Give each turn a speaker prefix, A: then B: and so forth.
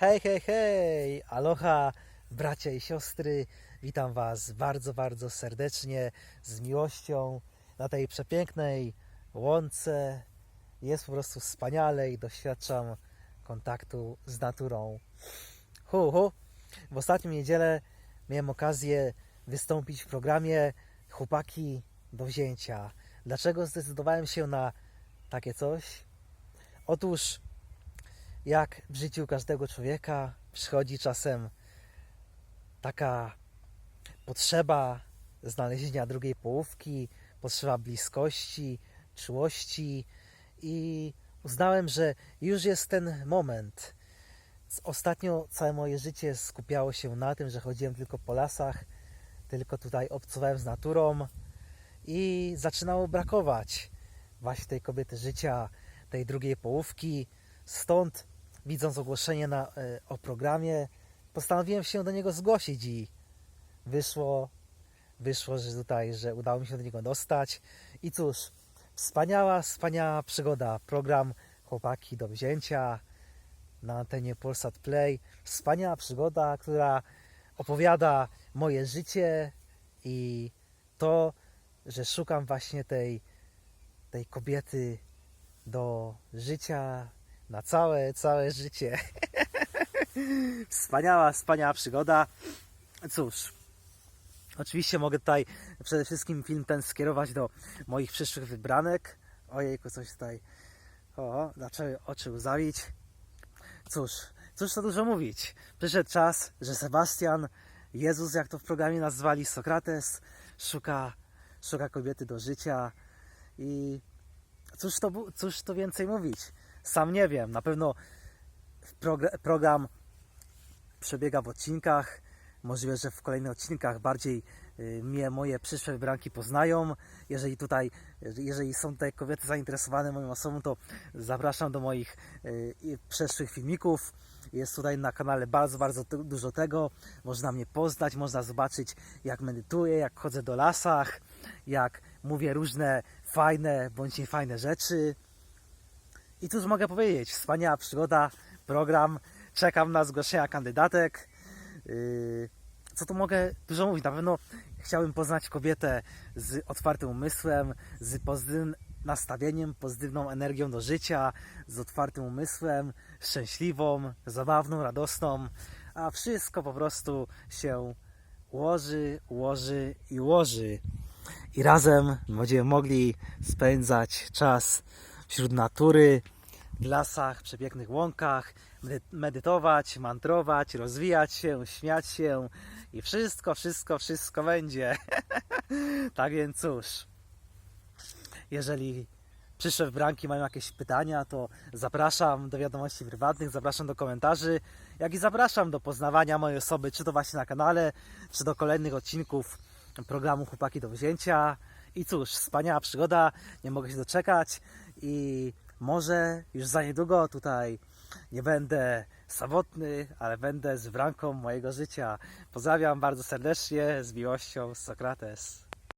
A: Hej, hej, hej! Aloha, bracia i siostry. Witam Was bardzo, bardzo serdecznie, z miłością na tej przepięknej łące. Jest po prostu wspaniale i doświadczam kontaktu z naturą. Hu, hu. W ostatnią niedzielę miałem okazję wystąpić w programie Chłopaki do wzięcia. Dlaczego zdecydowałem się na takie coś? Otóż jak w życiu każdego człowieka przychodzi czasem taka potrzeba znalezienia drugiej połówki, potrzeba bliskości, czułości i uznałem, że już jest ten moment. Ostatnio całe moje życie skupiało się na tym, że chodziłem tylko po lasach, tylko tutaj obcowałem z naturą i zaczynało brakować właśnie tej kobiety życia, tej drugiej połówki. Stąd, widząc ogłoszenie na, e, o programie, postanowiłem się do niego zgłosić i wyszło, wyszło, że tutaj, że udało mi się do niego dostać. I cóż, wspaniała, wspaniała przygoda. Program Chłopaki do wzięcia na antenie Polsat Play. Wspaniała przygoda, która opowiada moje życie i to, że szukam właśnie tej, tej kobiety do życia na całe, całe życie. wspaniała, wspaniała przygoda. Cóż, oczywiście mogę tutaj przede wszystkim film ten skierować do moich przyszłych wybranek. Ojejku, coś tutaj. O, zaczęły oczy łzawić. Cóż, cóż to dużo mówić. Przyszedł czas, że Sebastian, Jezus, jak to w programie nazwali, Sokrates, szuka, szuka kobiety do życia i cóż to, cóż to więcej mówić? Sam nie wiem. Na pewno progr- program przebiega w odcinkach. Możliwe, że w kolejnych odcinkach bardziej y, mnie moje przyszłe wybranki poznają. Jeżeli tutaj, jeżeli są tutaj kobiety zainteresowane moją osobą, to zapraszam do moich y, przeszłych filmików. Jest tutaj na kanale bardzo, bardzo dużo tego. Można mnie poznać, można zobaczyć jak medytuję, jak chodzę do lasach, jak mówię różne fajne bądź niefajne rzeczy. I cóż mogę powiedzieć? Wspaniała przygoda, program. Czekam na zgłoszenia kandydatek. Yy, Co tu mogę dużo mówić? Na pewno chciałbym poznać kobietę z otwartym umysłem, z pozytywnym nastawieniem, pozytywną energią do życia, z otwartym umysłem, szczęśliwą, zabawną, radosną, a wszystko po prostu się ułoży, ułoży i ułoży. I razem będziemy mogli spędzać czas wśród natury, w lasach, przepięknych łąkach, medy- medytować, mantrować, rozwijać się, śmiać się i wszystko, wszystko, wszystko będzie. tak więc cóż, jeżeli przyszłe wybranki mają jakieś pytania, to zapraszam do wiadomości prywatnych, zapraszam do komentarzy, jak i zapraszam do poznawania mojej osoby, czy to właśnie na kanale, czy do kolejnych odcinków programu Chłopaki do wzięcia. I cóż, wspaniała przygoda, nie mogę się doczekać i może już za niedługo tutaj nie będę samotny, ale będę z wranką mojego życia. Pozdrawiam bardzo serdecznie, z miłością, Sokrates.